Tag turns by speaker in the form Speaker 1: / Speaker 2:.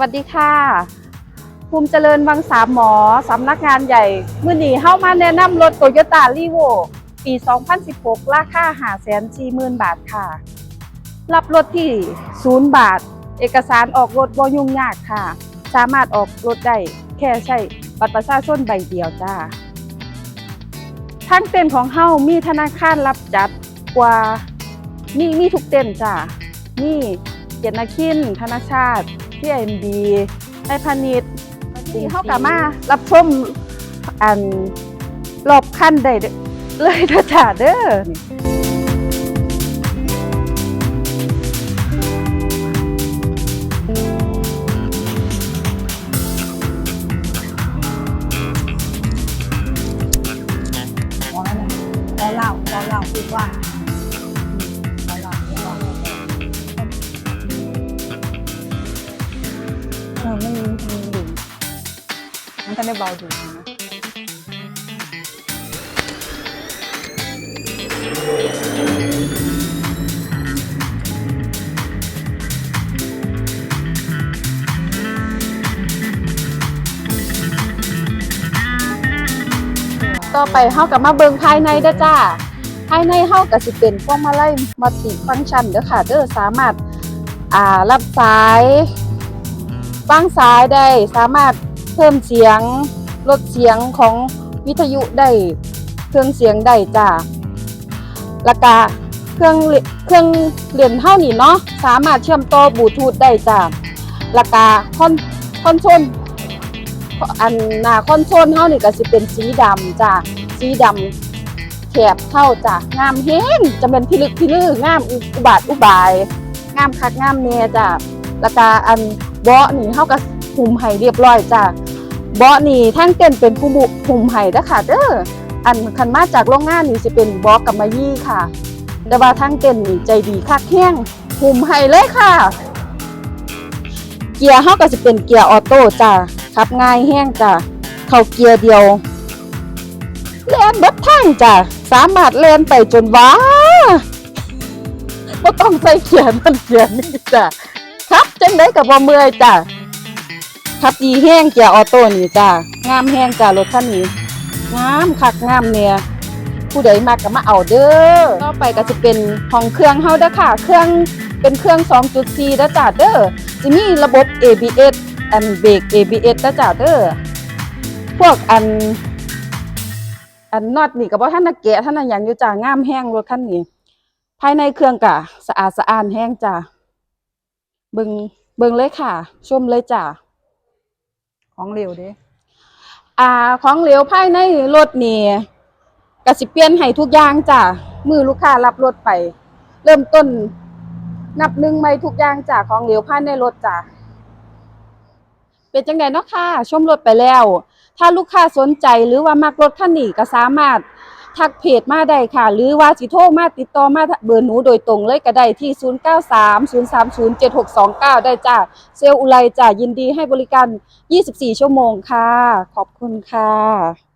Speaker 1: วัสดีค่ะ ภูมิเจริญวังสามหมอสำนักงานใหญ่มื่อนี้เข้ามาแนะนำรถโตโยต้ารีโวปี 2016 ราคาหาแสนสี่หมื่นบาทค่ะ รับรถที่ศูนย์บาท เอกสารออกรถบ่ยุ่งยากค่ะ สามารถออกรถได้แค่ใช้บัตรประชาชนใบเดียวจ้าทั้งเต็นของเฮามีธนาคารรับจัดกว่ามีมีทุกเต็นจ้ามีเกียรตินาคินธนาชาติ พี่เอ็มบีไทยพาณิชย์ที่เฮากลับมา รับชมอันรอบคันได้เด้อเลยเด้อจ้าเด้อนี่
Speaker 2: ขอ มันได้เบาดุนะ
Speaker 1: ต่อไปเฮากับมาเบิงภายในเด้อจ้า ภายในเฮาก็สิเป็นพวงมาลัยมัลติฟังก์ชันเด้อค่ะเด้อสามารถอ่ารับสายฟังสายได้สามารถ พิ่มเสียงลดเสียงของวิทยุได้เครื่องเสียงได้จ้าล้วก็เครื่องเครื่องเล่นเฮานี่เนาะสามารถเชื่อมต่อบลูทูธได้จ้าล้วก็คอนคอนโซลอันหน้าคอนโซลเฮานี่ก็สิเป็นสีดำจ้ะสีดำแถบเท่าจ้ะงามเฮงจะเป็นพิลึกพิลืองามอุบาทอุบายงามคักงามแน่จ้ะแล้วก็อันเบาะนี่เฮาก็หุ่มให้เรียบร้อยจ้ะ เบาะนี่ทั้งเต้นเป็นผู้บุหุ่มให้ด้ค่ะเด้ออันคันมาจากโรงงานนี่สิเป็นเบาะกำมะยี่ค่ะ แต่ว่าทั้งเต้นนี่ใจดีคักแห้งหุ่มให้เลยค่ะ เกียร์เฮาก็จะเป็นเกียร์ออโต้จ้ะขับง่ายแห้งจ้ะเข้าเกียร์เดียวแล่นเบิดทางจ้ะสามารถแล่นไปจนว้าบ่ต้องใส่เกียร์นั่นเกียร์นี่จ้ะขับจังไดก็บ่เมื่อยจ้ะ ขับดีแห้งเกียร์ออโต้นี่จ้ะงามแห้งจ้ะรถคันนี้งามคักงามเนี่ยผู้ใดมากก็มาเอาเด้อต่อไปก็จะเป็นห้องเครื่องเฮาเด้อค่ะ เครื่องเป็นเครื่อง 2.4เด้อจ้ะเด้อจะมีระบบ ABS อันเบรก ABS นะจ๊ะเด้อพวกอัน อันน็อตนี่ก็บ่ท่านน่ะแกะท่านน่ะหยังอยู่จ้างามแห้งรถคันนี้ภายในเครื่องก็สะอาดสะอ้านแห้งจ้ะเบิ่งเบิ่งเลยค่ะ ชมเลยจ้ะ
Speaker 2: ของเหลวเด้
Speaker 1: อ่า ของเหลวภายในรถนี่ก็สิเปลี่ยนให้ทุกอย่างจ้ะมือลูกค้ารับรถไป เริ่มต้น นับหนึ่งใหม่ทุกอย่างจ้ะของเหลวภายในรถจ้ะเป็นจังไดเนาะค่ะชมรถไปแล้ว ถ้าลูกค้าสนใจหรือว่ามักรถท่านนี่ก็สามารถ ทักเพจมาได้ค่ะ หรือว่าสิโทรมาติดต่อมาเบอร์หนูโดยตรงเลยก็ได้ที่ 0930307629 ได้จ้าเซลลอุไรจ้ายินดีให้บริการ 24 ชั่วโมงค่ะ ขอบคุณค่ะ